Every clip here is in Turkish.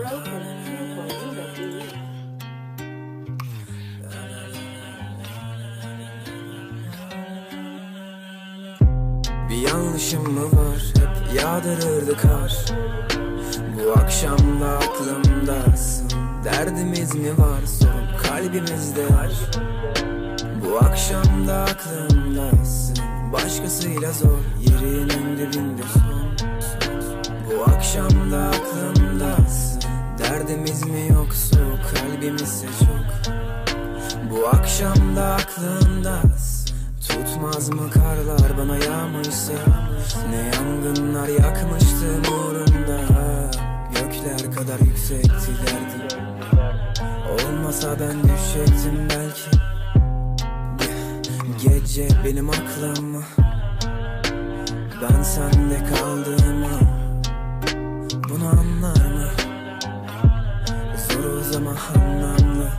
Bir yanlışım mı var? Hep yağdırırdı kar. Bu akşam da aklımdasın Derdimiz mi var? Sorun kalbimizde var. Bu akşam da aklımdasın Başkasıyla zor. Yerinin dibinde son. Bu akşam da Derdimiz mi yoksa kalbimizse çok? Bu akşam da aklımdasın Tutmaz mı karlar bana yağmışsa Ne yangınlar yakmıştım uğrunda Gökler kadar yüksekti derdim. Olmasa ben düşecektim belki. Ge- Gece benim aklım Ben sende kaldığımı ama anlamlı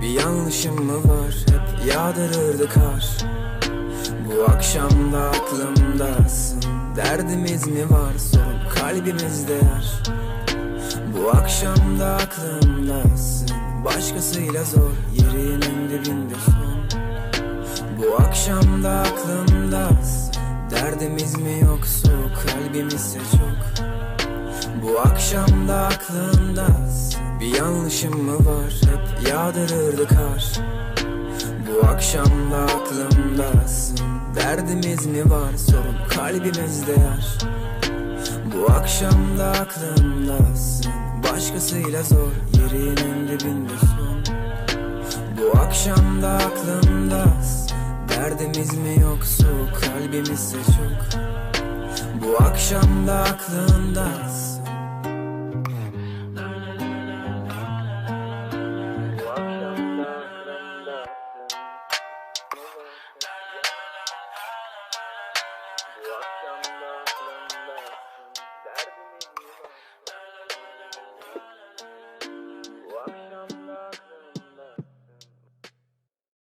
Bir yanlışım mı var? Hep yağdırırdı kar. Bu akşam da aklımdasın. Derdimiz mi var? Sorun kalbimizde yer Bu akşam da aklımdasın. Başkasıyla zor. Yerinin dibinde son. Bu akşam da aklımdasın Derdimiz mi yoksa kalbimizse çok? Bu akşam da aklımdasın Bir yanlışım mı var? Hep yağdırırdı kar. Bu akşam da aklımdasın Derdimiz mi var? Sorun kalbimizde yer Bu akşam da aklımdasın Başkasıyla zor. Yerinin dibinde son. Bu akşam da aklımdasın Derdimiz mi yoksa kalbimiz seçuk Bu akşam da aklındasın